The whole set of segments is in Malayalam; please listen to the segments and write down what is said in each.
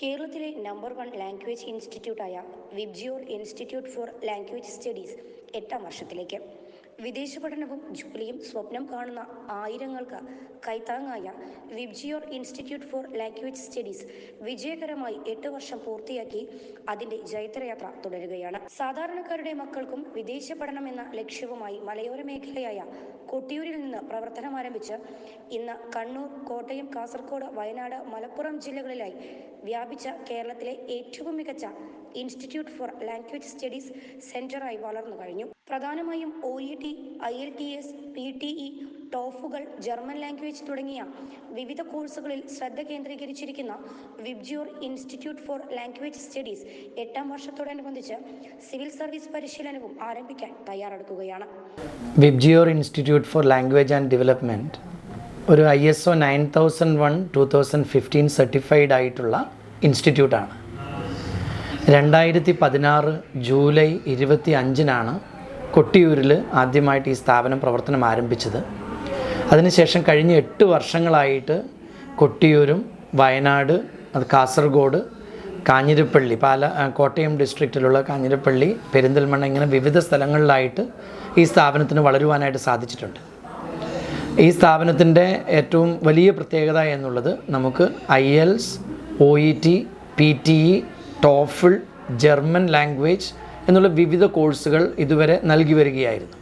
കേരളത്തിലെ number one language ഇൻസ്റ്റിറ്റ്യൂട്ടായ Vibgyor institute for language studies എട്ടാം വർഷത്തിലേക്ക്. വിദേശ പഠനവും ജോലിയും സ്വപ്നം കാണുന്ന ആയിരങ്ങൾക്ക് കൈത്താങ്ങായ Vibgyor institute for language studies വിജയകരമായി എട്ട് വർഷം പൂർത്തിയാക്കി അതിന്റെ ജൈത്രയാത്ര തുടരുകയാണ്. സാധാരണക്കാരുടെ മക്കൾക്കും വിദേശ പഠനം എന്ന ലക്ഷ്യവുമായി മലയോര മേഖലയായ കൊട്ടിയൂരിൽ നിന്ന് പ്രവർത്തനം ആരംഭിച്ച് ഇന്ന് കണ്ണൂർ കോട്ടയം കാസർഗോഡ് വയനാട് മലപ്പുറം ജില്ലകളിലായി വ്യാപിച്ച കേരളത്തിലെ ഏറ്റവും മികച്ച ഇൻസ്റ്റിറ്റ്യൂട്ട് ഫോർ ലാംഗ്വേജ് സ്റ്റഡീസ് സെന്ററായി വളർന്നു കഴിഞ്ഞു. പ്രധാനമായും O E T I L T S P T E ടോഫുകൾ German language തുടങ്ങിയ വിവിധ കോഴ്സുകളിൽ ശ്രദ്ധ കേന്ദ്രീകരിച്ചിരിക്കുന്ന Vibgyor institute for language studies എട്ടാം വർഷത്തോടനുബന്ധിച്ച് സിവിൽ സർവീസ് പരിശീലനവും ആരംഭിക്കാൻ തയ്യാറെടുക്കുകയാണ്. Vibgyor institute for language and development ഒരു I S O nine thousand one two thousand fifteen certified ആയിട്ടുള്ള ഇൻസ്റ്റിറ്റ്യൂട്ടാണ് രണ്ടായിരത്തി പതിനാറ് ജൂലൈ ഇരുപത്തി അഞ്ചിനാണ് കൊട്ടിയൂരിൽ ആദ്യമായിട്ട് ഈ സ്ഥാപനം പ്രവർത്തനം ആരംഭിച്ചത്. അതിനുശേഷം കഴിഞ്ഞ എട്ട് വർഷങ്ങളായിട്ട് കൊട്ടിയൂരും വയനാട് അത് കാസർഗോഡ് കാഞ്ഞിരപ്പള്ളി പാല കോട്ടയം ഡിസ്ട്രിക്റ്റിലുള്ള കാഞ്ഞിരപ്പള്ളി പെരിന്തൽമണ്ണ ഇങ്ങനെ വിവിധ സ്ഥലങ്ങളിലായിട്ട് ഈ സ്ഥാപനത്തിന് വളരുവാനായിട്ട് സാധിച്ചിട്ടുണ്ട്. ഈ സ്ഥാപനത്തിന്റെ ഏറ്റവും വലിയ പ്രത്യേകത എന്നുള്ളത് നമുക്ക് I L S O E T P T E TOEFL German language എന്നുള്ള വിവിധ കോഴ്സുകൾ ഇതുവരെ നൽകി വരികയായിരുന്നു.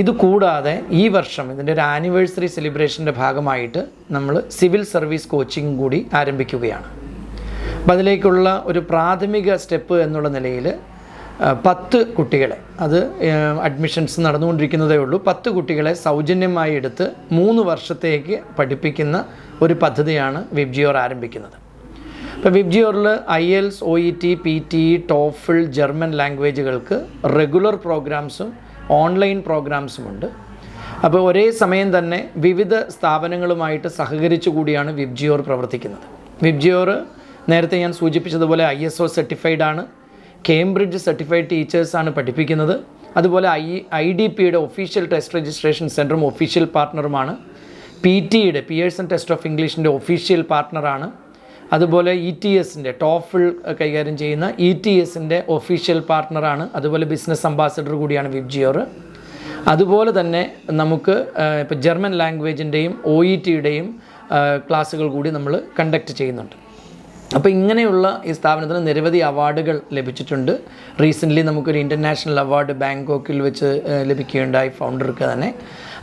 ഇത് കൂടാതെ ഈ വർഷം ഇതിന്റെ ഒരു ആനിവേഴ്സറി സെലിബ്രേഷന്റെ ഭാഗമായിട്ട് നമ്മൾ സിവിൽ സർവീസ് കോച്ചിങ് കൂടി ആരംഭിക്കുകയാണ്. അപ്പം അതിലേക്കുള്ള ഒരു പ്രാഥമിക സ്റ്റെപ്പ് എന്നുള്ള നിലയിൽ പത്ത് കുട്ടികളെ അത് അഡ്മിഷൻസ് നടന്നുകൊണ്ടിരിക്കുന്നതേ ഉള്ളൂ. പത്ത് കുട്ടികളെ സൗജന്യമായി എടുത്ത് മൂന്ന് വർഷത്തേക്ക് പഠിപ്പിക്കുന്ന ഒരു പദ്ധതിയാണ് വിബ്ജിയോർ ആരംഭിക്കുന്നത്. ഇപ്പോൾ വിബ്ജിയോറിൽ I L S O E T P T TOEFL German ലാംഗ്വേജുകൾക്ക് regular പ്രോഗ്രാംസും ഓൺലൈൻ പ്രോഗ്രാംസും ഉണ്ട്. അപ്പോൾ ഒരേ സമയം തന്നെ വിവിധ സ്ഥാപനങ്ങളുമായിട്ട് സഹകരിച്ചു കൂടിയാണ് വിബ്ജിയോർ പ്രവർത്തിക്കുന്നത്. വിബ്ജിയോർ നേരത്തെ ഞാൻ സൂചിപ്പിച്ചതുപോലെ ഐ എസ് ഒ സർട്ടിഫൈഡ് ആണ്. കേംബ്രിഡ്ജ് സർട്ടിഫൈഡ് ടീച്ചേഴ്സാണ് പഠിപ്പിക്കുന്നത്. അതുപോലെ ഐ ഐ ഡി പിയുടെ ഒഫീഷ്യൽ ടെസ്റ്റ് രജിസ്ട്രേഷൻ സെന്ററും ഒഫീഷ്യൽ പാർട്ണറുമാണ് പി ടിയുടെ പിയേഴ്സൺ ടെസ്റ്റ് ഓഫ് ഇംഗ്ലീഷിന്റെ ഒഫീഷ്യൽ പാർട്ണറാണ് അതുപോലെ ഇ ടി എസിന്റെ ടോഫിൾ കൈകാര്യം ചെയ്യുന്ന ഇ ടി എസിന്റെ ഒഫീഷ്യൽ പാർട്ട്ണറാണ് അതുപോലെ ബിസിനസ് അംബാസഡർ കൂടിയാണ് വിബ്ജിയോർ. അതുപോലെ തന്നെ നമുക്ക് ഇപ്പോൾ ജർമ്മൻ ലാംഗ്വേജിന്റെയും ഒ ഇ ടിയുടെയും ക്ലാസ്സുകൾ കൂടി നമ്മൾ കണ്ടക്ട് ചെയ്യുന്നുണ്ട്. അപ്പോൾ ഇങ്ങനെയുള്ള ഈ സ്ഥാപനത്തിന് നിരവധി അവാർഡുകൾ ലഭിച്ചിട്ടുണ്ട്. റീസെന്റ്ലി നമുക്കൊരു ഇന്റർനാഷണൽ അവാർഡ് ബാങ്കോക്കിൽ വെച്ച് ലഭിക്കുകയുണ്ടായി ഫൗണ്ടർക്ക് തന്നെ.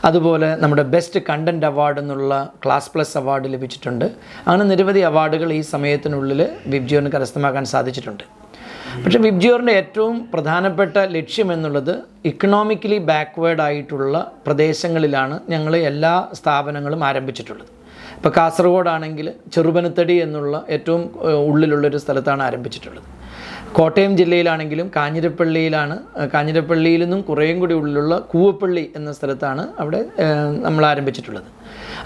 അതുപോലെ നമ്മുടെ ബെസ്റ്റ് കണ്ടന്റ് അവാർഡ് എന്നുള്ള ക്ലാസ് പ്ലസ് അവാർഡ് ലഭിച്ചിട്ടുണ്ട്. അങ്ങനെ നിരവധി അവാർഡുകൾ ഈ സമയത്തിനുള്ളിൽ വിബ്ജിയോറിന് കരസ്ഥമാക്കാൻ സാധിച്ചിട്ടുണ്ട്. പക്ഷേ വിബ്ജിയോറിന്റെ ഏറ്റവും പ്രധാനപ്പെട്ട ലക്ഷ്യം എന്നുള്ളത് ഇക്കണോമിക്കലി ബാക്ക്വേർഡ് ആയിട്ടുള്ള പ്രദേശങ്ങളിലാണ് ഞങ്ങൾ എല്ലാ സ്ഥാപനങ്ങളും ആരംഭിച്ചിട്ടുള്ളത്. ഇപ്പോൾ കാസർഗോഡാണെങ്കിൽ ചെറുപനത്തടി എന്നുള്ള ഏറ്റവും ഉള്ളിലുള്ളൊരു സ്ഥലത്താണ് ആരംഭിച്ചിട്ടുള്ളത്. കോട്ടയം ജില്ലയിലാണെങ്കിലും കാഞ്ഞിരപ്പള്ളിയിലാണ് കാഞ്ഞിരപ്പള്ളിയിൽ നിന്നും കുറേയും കൂടി ഉള്ളിലുള്ള കൂവപ്പള്ളി എന്ന സ്ഥലത്താണ് അവിടെ നമ്മൾ ആരംഭിച്ചിട്ടുള്ളത്.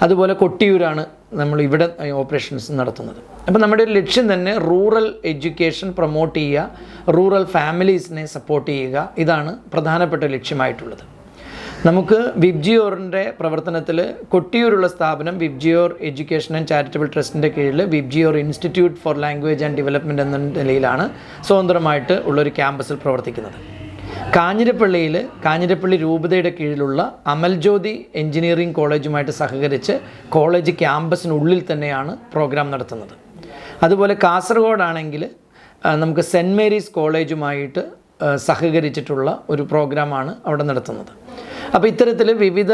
അതുപോലെ കൊട്ടിയൂരാണ് നമ്മൾ ഇവിടെ ഓപ്പറേഷൻസ് നടത്തുന്നത്. അപ്പോൾ നമ്മുടെ ഒരു ലക്ഷ്യം തന്നെ റൂറൽ എഡ്യൂക്കേഷൻ പ്രൊമോട്ട് ചെയ്യുക റൂറൽ ഫാമിലീസിനെ സപ്പോർട്ട് ചെയ്യുക ഇതാണ് പ്രധാനപ്പെട്ട ലക്ഷ്യമായിട്ടുള്ളത്. നമുക്ക് വിബ്ജിയോറിന്റെ പ്രവർത്തനത്തിൽ കൊട്ടിയൂരുള്ള സ്ഥാപനം വിബ്ജിയോർ എഡ്യൂക്കേഷൻ ആൻഡ് ചാരിറ്റബിൾ ട്രസ്റ്റിന്റെ കീഴിൽ Vibgyor institute for language and development എന്ന നിലയിലാണ് സ്വതന്ത്രമായിട്ട് ഉള്ളൊരു ക്യാമ്പസിൽ പ്രവർത്തിക്കുന്നത്. കാഞ്ഞിരപ്പള്ളിയിൽ കാഞ്ഞിരപ്പള്ളി രൂപതയുടെ കീഴിലുള്ള അമൽജ്യോതി എഞ്ചിനീയറിംഗ് കോളേജുമായിട്ട് സഹകരിച്ച് കോളേജ് ക്യാമ്പസിനുള്ളിൽ തന്നെയാണ് പ്രോഗ്രാം നടത്തുന്നത്. അതുപോലെ കാസർഗോഡാണെങ്കിൽ നമുക്ക് സെന്റ് മേരീസ് കോളേജുമായിട്ട് സഹകരിച്ചിട്ടുള്ള ഒരു പ്രോഗ്രാമാണ് അവിടെ നടത്തുന്നത്. അപ്പോൾ ഇത്തരത്തിൽ വിവിധ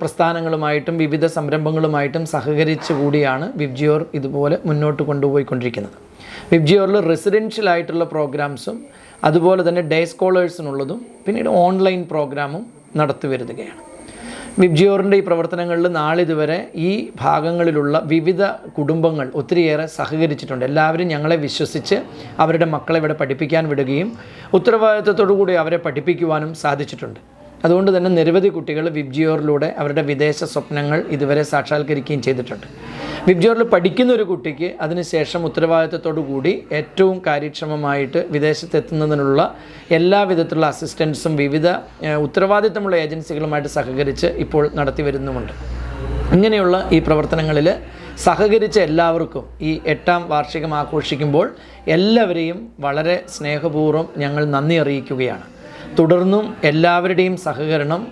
പ്രസ്ഥാനങ്ങളുമായിട്ടും വിവിധ സംരംഭങ്ങളുമായിട്ടും സഹകരിച്ചു കൂടിയാണ് വിബ്ജിയോർ ഇതുപോലെ മുന്നോട്ട് കൊണ്ടുപോയിക്കൊണ്ടിരിക്കുന്നത്. വിബ്ജിയോറിൽ റെസിഡൻഷ്യൽ ആയിട്ടുള്ള പ്രോഗ്രാംസും അതുപോലെ തന്നെ ഡേ സ്കോളേഴ്സിനുള്ളതും പിന്നീട് ഓൺലൈൻ പ്രോഗ്രാമും നടത്തി വരുത്തുകയാണ് വിബ്ജിയോറിന്റെ ഈ പ്രവർത്തനങ്ങളിൽ നാളിതുവരെ ഈ ഭാഗങ്ങളിലുള്ള വിവിധ കുടുംബങ്ങൾ ഒത്തിരിയേറെ സഹകരിച്ചിട്ടുണ്ട്. എല്ലാവരും ഞങ്ങളെ വിശ്വസിച്ച് അവരുടെ മക്കളെ ഇവിടെ പഠിപ്പിക്കാൻ വിടുകയും ഉത്തരവാദിത്വത്തോടു കൂടി അവരെ പഠിപ്പിക്കുവാനും സാധിച്ചിട്ടുണ്ട്. അതുകൊണ്ട് തന്നെ നിരവധി കുട്ടികൾ വിബ്ജിയോറിലൂടെ അവരുടെ വിദേശ സ്വപ്നങ്ങൾ ഇതുവരെ സാക്ഷാത്കരിക്കുകയും ചെയ്തിട്ടുണ്ട്. വിബ്ജിയോറിൽ പഠിക്കുന്ന ഒരു കുട്ടിക്ക് അതിനുശേഷം ഉത്തരവാദിത്തത്തോടു കൂടി ഏറ്റവും കാര്യക്ഷമമായിട്ട് വിദേശത്തെത്തുന്നതിനുള്ള എല്ലാ വിധത്തിലുള്ള അസിസ്റ്റൻസും വിവിധ ഉത്തരവാദിത്തമുള്ള ഏജൻസികളുമായിട്ട് സഹകരിച്ച് ഇപ്പോൾ നടത്തി വരുന്നുമുണ്ട്. ഇങ്ങനെയുള്ള ഈ പ്രവർത്തനങ്ങളിൽ സഹകരിച്ച എല്ലാവർക്കും ഈ എട്ടാം വാർഷികം ആഘോഷിക്കുമ്പോൾ എല്ലാവരെയും വളരെ സ്നേഹപൂർവം ഞങ്ങൾ നന്ദി അറിയിക്കുകയാണ്. തുടർന്നും എല്ലാവരുടെയും സഹകരണം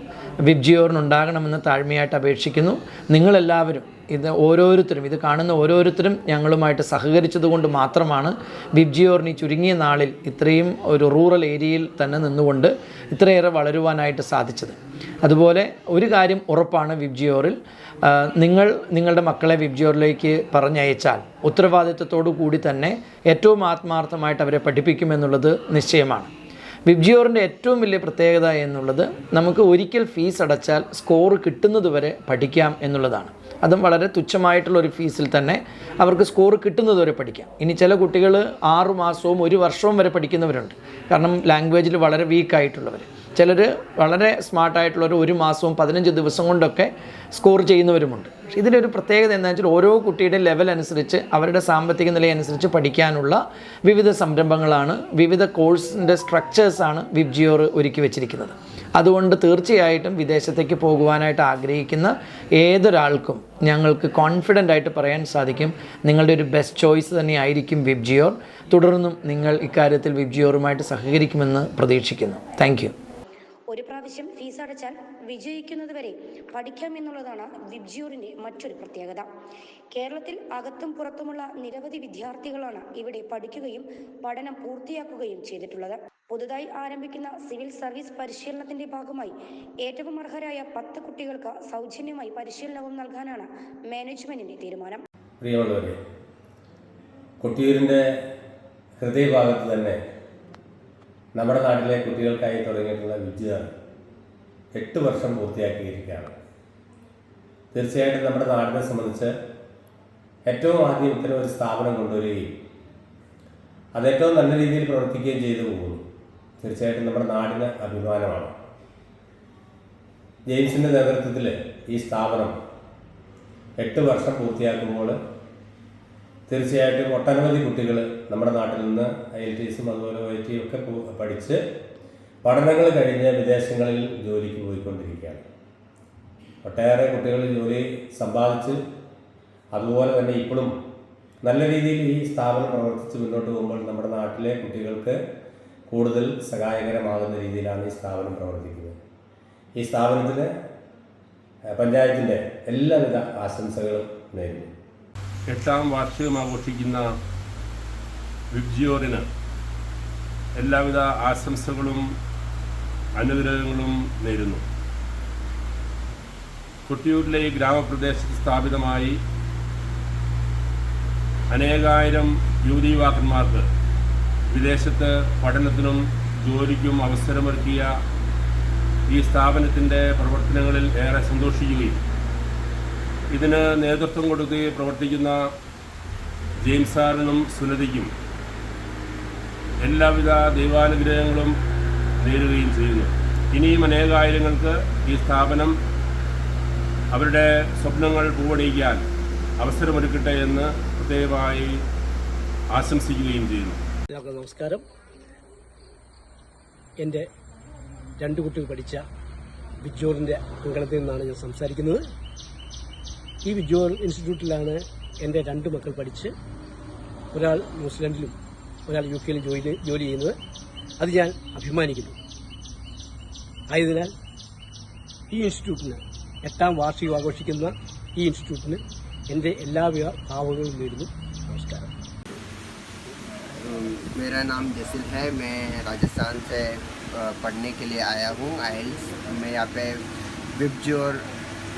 വിബ്ജിയോറിനുണ്ടാകണമെന്ന് താഴ്മയായിട്ട് അപേക്ഷിക്കുന്നു. നിങ്ങളെല്ലാവരും ഇത് ഓരോരുത്തരും ഇത് കാണുന്ന ഓരോരുത്തരും ഞങ്ങളുമായിട്ട് സഹകരിച്ചതുകൊണ്ട് മാത്രമാണ് വിബ്ജിയോറിന് ചുരുങ്ങിയ നാളിൽ ഇത്രയും ഒരു റൂറൽ ഏരിയയിൽ തന്നെ നിന്നുകൊണ്ട് ഇത്രയേറെ വളരുവാനായിട്ട് സാധിച്ചത്. അതുപോലെ ഒരു കാര്യം ഉറപ്പാണ് വിബ്ജിയോറിൽ നിങ്ങൾ നിങ്ങളുടെ മക്കളെ വിബ്ജിയോറിലേക്ക് പറഞ്ഞയച്ചാൽ ഉത്തരവാദിത്വത്തോടു കൂടി തന്നെ ഏറ്റവും ആത്മാർത്ഥമായിട്ട് അവരെ പഠിപ്പിക്കുമെന്നുള്ളത് നിശ്ചയമാണ്. വിബ്ജിയോറിന്റെ ഏറ്റവും വലിയ പ്രത്യേകത എന്നുള്ളത് നമുക്ക് ഒരിക്കൽ ഫീസ് അടച്ചാൽ സ്കോർ കിട്ടുന്നതുവരെ പഠിക്കാം എന്നുള്ളതാണ്. അതും വളരെ തുച്ഛമായിട്ടുള്ള ഒരു ഫീസിൽ തന്നെ അവർക്ക് സ്കോർ കിട്ടുന്നതുവരെ പഠിക്കാം. ഇനി ചില കുട്ടികൾ ആറു മാസവും ഒരു വർഷവും വരെ പഠിക്കുന്നവരുണ്ട്. കാരണം ലാംഗ്വേജിൽ വളരെ വീക്കായിട്ടുള്ളവർ ചിലർ വളരെ സ്മാർട്ടായിട്ടുള്ളവർ ഒരു മാസവും പതിനഞ്ച് ദിവസം കൊണ്ടൊക്കെ സ്കോർ ചെയ്യുന്നവരുമുണ്ട്. പക്ഷേ ഇതിന്റെ ഒരു പ്രത്യേകത എന്താണെന്ന് വെച്ചാൽ ഓരോ കുട്ടിയുടെ ലെവൽ അനുസരിച്ച് അവരുടെ സാമ്പത്തിക നില അനുസരിച്ച് പഠിക്കാനുള്ള വിവിധ സംരംഭങ്ങളാണ് വിവിധ കോഴ്സിന്റെ സ്ട്രക്ചേഴ്സാണ് വിബ്ജിയോർ ഒരുക്കി വെച്ചിരിക്കുന്നത്. അതുകൊണ്ട് തീർച്ചയായിട്ടും വിദേശത്തേക്ക് പോകുവാനായിട്ട് ആഗ്രഹിക്കുന്ന ഏതൊരാൾക്കും ഞങ്ങൾക്ക് കോൺഫിഡന്റ് ആയിട്ട് പറയാൻ സാധിക്കും. നിങ്ങളുടെ ഒരു ബെസ്റ്റ് ചോയ്സ് തന്നെയായിരിക്കും വിബ്ജിയോർ. തുടർന്നും നിങ്ങൾ ഇക്കാര്യത്തിൽ വിബ്ജിയോറുമായിട്ട് സഹകരിക്കുമെന്ന് പ്രതീക്ഷിക്കുന്നു. താങ്ക് ഒരു പ്രാവശ്യം ഫീസ് അടച്ചാൽ വിജയിക്കുന്നതുവരെ പഠിക്കാം എന്നുള്ളതാണ് വിബ്ജിയൂറിന്റെ മറ്റൊരു പ്രത്യേകത. കേരളത്തിൽ അകത്തും പുറത്തുമുള്ള നിരവധി വിദ്യാർത്ഥികളാണ് ഇവിടെ പഠിക്കുകയും പഠനം പൂർത്തിയാക്കുകയും ചെയ്തിട്ടുള്ളത്. പുതുതായി ആരംഭിക്കുന്ന സിവിൽ സർവീസ് പരിശീലനത്തിന്റെ ഭാഗമായി ഏറ്റവും അർഹരായ പത്ത് കുട്ടികൾക്ക് സൗജന്യമായി പരിശീലനവും നൽകാനാണ് മാനേജ്മെന്റിന്റെ തീരുമാനം. പ്രിയമുള്ളവരെ ഹൃദയഭാഗത്ത് തന്നെ നമ്മുടെ നാട്ടിലെ കുട്ടികൾക്കായി തുടങ്ങിയിട്ടുള്ള വിദ്യ എട്ട് വർഷം പൂർത്തിയാക്കിയിരിക്കുകയാണ്. തീർച്ചയായിട്ടും നമ്മുടെ നാടിനെ സംബന്ധിച്ച് ഏറ്റവും ആദ്യം ഇത്തരം ഒരു സ്ഥാപനം കൊണ്ടുവരികയും അത് ഏറ്റവും നല്ല രീതിയിൽ പ്രവർത്തിക്കുകയും ചെയ്തു പോകുന്നു. തീർച്ചയായിട്ടും നമ്മുടെ നാടിന് അഭിമാനമാണ്. ജെയിംസിന്റെ നേതൃത്വത്തിൽ ഈ സ്ഥാപനം എട്ട് വർഷം പൂർത്തിയാക്കുമ്പോൾ തീർച്ചയായിട്ടും ഒട്ടനവധി കുട്ടികൾ നമ്മുടെ നാട്ടിൽ നിന്ന് ഐ എൽ ടി എസും അതുപോലെ ഐ ടി ഒക്കെ പഠിച്ച് പഠനങ്ങൾ കഴിഞ്ഞ് വിദേശങ്ങളിൽ ജോലിക്ക് പോയിക്കൊണ്ടിരിക്കുകയാണ്. ഒട്ടേറെ കുട്ടികൾ ജോലി സമ്പാദിച്ച് അതുപോലെ തന്നെ ഇപ്പോഴും നല്ല രീതിയിൽ ഈ സ്ഥാപനം പ്രവർത്തിച്ച് മുന്നോട്ട് പോകുമ്പോൾ നമ്മുടെ നാട്ടിലെ കുട്ടികൾക്ക് കൂടുതൽ സഹായകരമാകുന്ന രീതിയിലാണ് ഈ സ്ഥാപനം പ്രവർത്തിക്കുന്നത്. ഈ സ്ഥാപനത്തിന് പഞ്ചായത്തിന്റെ എല്ലാവിധ ആശംസകളും നേരുന്നു. എട്ടാം വാർഷികം ആഘോഷിക്കുന്ന വിബ്ജിയോറിന് എല്ലാവിധ ആശംസകളും അനുഗ്രഹങ്ങളും നേരുന്നു. കൊട്ടിയൂരിലെ ഈ ഗ്രാമപ്രദേശത്ത് സ്ഥാപിതമായി അനേകായിരം യുവതി യുവാക്കന്മാർക്ക് വിദേശത്ത് പഠനത്തിനും ജോലിക്കും അവസരമൊരുക്കിയ ഈ സ്ഥാപനത്തിന്റെ പ്രവർത്തനങ്ങളിൽ ഏറെ സന്തോഷിക്കുകയും ഇതിന് നേതൃത്വം കൊടുത്ത് പ്രവർത്തിക്കുന്ന ജെയിംസ് സാറിനും സുനതിക്കും എല്ലാവിധ ദൈവാനുഗ്രഹങ്ങളും നേരുകയും ചെയ്യുന്നു. ഇനിയും അനേകായിരങ്ങൾക്ക് ഈ സ്ഥാപനം അവരുടെ സ്വപ്നങ്ങൾ പൂവണിയിക്കാൻ അവസരമൊരുക്കട്ടെ എന്ന് പ്രത്യേകമായി ആശംസിക്കുകയും ചെയ്യുന്നു. നമസ്കാരം. എന്റെ രണ്ട് കുട്ടികൾ പഠിച്ച ബിജോറിന്റെ അങ്കണത്തിൽ നിന്നാണ് ഞാൻ സംസാരിക്കുന്നത്. ഈ വിജോർ ഇൻസ്റ്റിറ്റ്യൂട്ടിലാണ് എൻ്റെ രണ്ട് മക്കൾ പഠിച്ച് ഒരാൾ ന്യൂസിലൻഡിലും ഒരാൾ യു കെയിലും ജോലി ജോലി ചെയ്യുന്നത് അത് ഞാൻ അഭിമാനിക്കുന്നു ആയതിനാൽ ഈ ഇൻസ്റ്റിറ്റ്യൂട്ടിന് എട്ടാം വാർഷികം ആഘോഷിക്കുന്ന ഈ ഇൻസ്റ്റിറ്റ്യൂട്ടിന് എൻ്റെ എല്ലാവിധ ഭാവങ്ങളും നേരുന്നു നമസ്കാരം मेरा नाम जसिल है मैं राजस्थान से अ, पढ़ने के लिए आया हूँ आइल्स मैं यहाँ पे विबजोर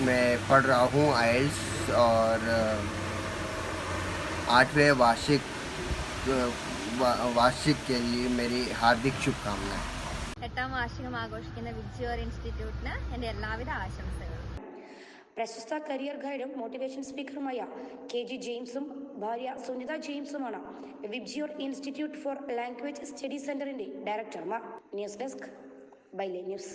में पढ़ रहा हूँ आइल्स और अ, आठवें वार्षिक अ, वा- वार्षिक के लिए मेरी हार्दिक शुभकामनाएं എട്ടാം വാർഷികം ആഘോഷിക്കുന്ന വിബ്ജിയോർ ഇൻസ്റ്റിറ്റ്യൂട്ടിന് എൻ്റെ എല്ലാവിധ ആശംസകളും പ്രശസ്ത കരിയർ ഗൈഡും മോട്ടിവേഷൻ സ്പീക്കറുമായ കെ ജി ജെയിംസും ഭാര്യ Sunitha ജെയിംസുമാണ് Vibgyor institute for language study സെന്ററിന്റെ ഡയറക്ടർമാർ ന്യൂസ് ഡെസ്ക് ബൈലേ ന്യൂസ്